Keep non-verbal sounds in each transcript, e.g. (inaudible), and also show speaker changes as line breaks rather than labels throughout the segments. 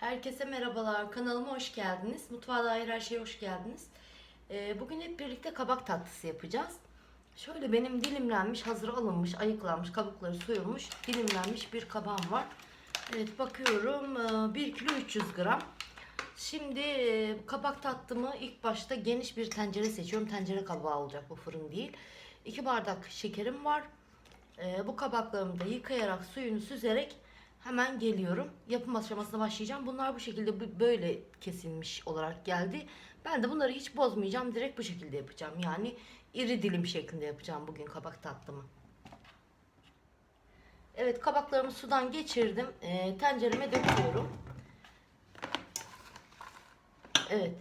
Herkese merhabalar. Kanalıma hoş geldiniz. Mutfağa dair her şeye hoş geldiniz. Ee, bugün hep birlikte kabak tatlısı yapacağız. Şöyle benim dilimlenmiş, hazır alınmış, ayıklanmış, kabukları soyulmuş, dilimlenmiş bir kabağım var. Evet bakıyorum ee, 1 kilo 300 gram. Şimdi e, kabak tatlımı ilk başta geniş bir tencere seçiyorum. Tencere kabağı olacak bu fırın değil. 2 bardak şekerim var. Ee, bu kabaklarımı da yıkayarak suyunu süzerek hemen geliyorum. Yapım aşamasına başlayacağım. Bunlar bu şekilde böyle kesilmiş olarak geldi. Ben de bunları hiç bozmayacağım. Direkt bu şekilde yapacağım. Yani iri dilim şeklinde yapacağım bugün kabak tatlımı. Evet kabaklarımı sudan geçirdim. Ee, tencereme döküyorum. Evet.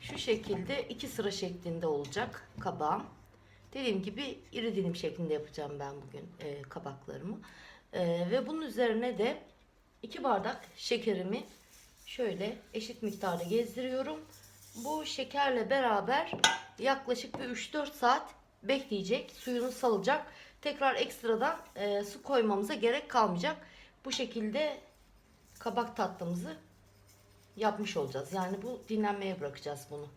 Şu şekilde iki sıra şeklinde olacak kabağım. Dediğim gibi iri dilim şeklinde yapacağım ben bugün e, kabaklarımı. E, ve bunun üzerine de iki bardak şekerimi şöyle eşit miktarda gezdiriyorum. Bu şekerle beraber yaklaşık bir 3-4 saat bekleyecek. Suyunu salacak. Tekrar ekstradan e, su koymamıza gerek kalmayacak. Bu şekilde kabak tatlımızı yapmış olacağız. Yani bu dinlenmeye bırakacağız bunu.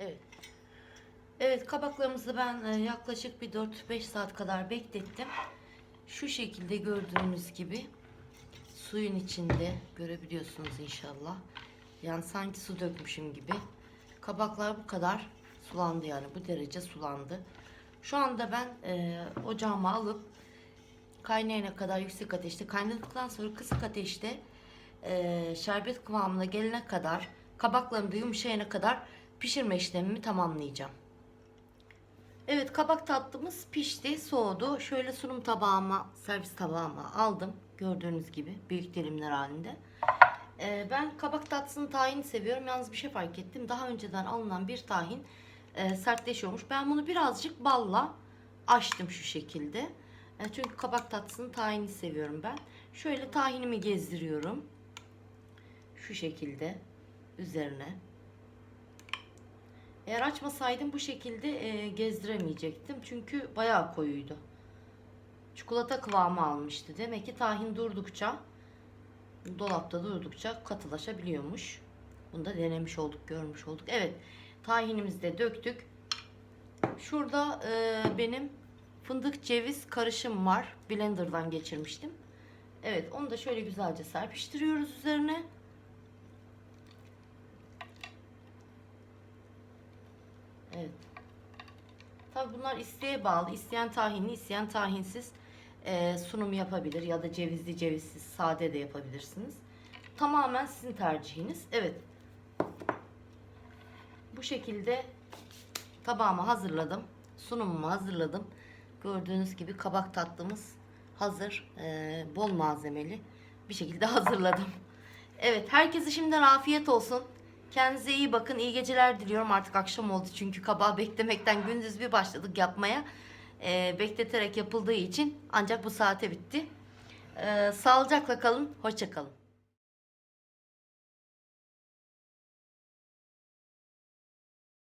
Evet. Evet kabaklarımızı ben e, yaklaşık bir 4-5 saat kadar beklettim. Şu şekilde gördüğünüz gibi suyun içinde görebiliyorsunuz inşallah. Yani sanki su dökmüşüm gibi. Kabaklar bu kadar sulandı yani bu derece sulandı. Şu anda ben e, ocağıma alıp kaynayana kadar yüksek ateşte kaynadıktan sonra kısık ateşte e, şerbet kıvamına gelene kadar kabaklarım da yumuşayana kadar pişirme işlemimi tamamlayacağım. Evet kabak tatlımız pişti, soğudu. Şöyle sunum tabağıma, servis tabağıma aldım. Gördüğünüz gibi büyük dilimler halinde. Ee, ben kabak tatlısının tahini seviyorum. Yalnız bir şey fark ettim. Daha önceden alınan bir tahin e, sertleşiyormuş. Ben bunu birazcık balla açtım şu şekilde. E, çünkü kabak tatlısının tahini seviyorum ben. Şöyle tahinimi gezdiriyorum. Şu şekilde üzerine. Eğer açmasaydım bu şekilde e, gezdiremeyecektim. Çünkü bayağı koyuydu. Çikolata kıvamı almıştı. Demek ki tahin durdukça dolapta durdukça katılaşabiliyormuş. Bunu da denemiş olduk, görmüş olduk. Evet, tahinimizi de döktük. Şurada e, benim fındık ceviz karışım var. Blender'dan geçirmiştim. Evet, onu da şöyle güzelce serpiştiriyoruz üzerine. Evet. Tabi bunlar isteğe bağlı. İsteyen tahinli, isteyen tahinsiz e, sunum yapabilir ya da cevizli cevizsiz sade de yapabilirsiniz. Tamamen sizin tercihiniz. Evet. Bu şekilde tabağımı hazırladım. Sunumumu hazırladım. Gördüğünüz gibi kabak tatlımız hazır. E, bol malzemeli bir şekilde (laughs) hazırladım. Evet herkese şimdiden afiyet olsun. Kendinize iyi bakın. iyi geceler diliyorum. Artık akşam oldu çünkü kabağı (laughs) beklemekten gündüz bir başladık yapmaya. Ee, bekleterek yapıldığı için ancak bu saate bitti. Ee, sağlıcakla kalın. Hoşça kalın.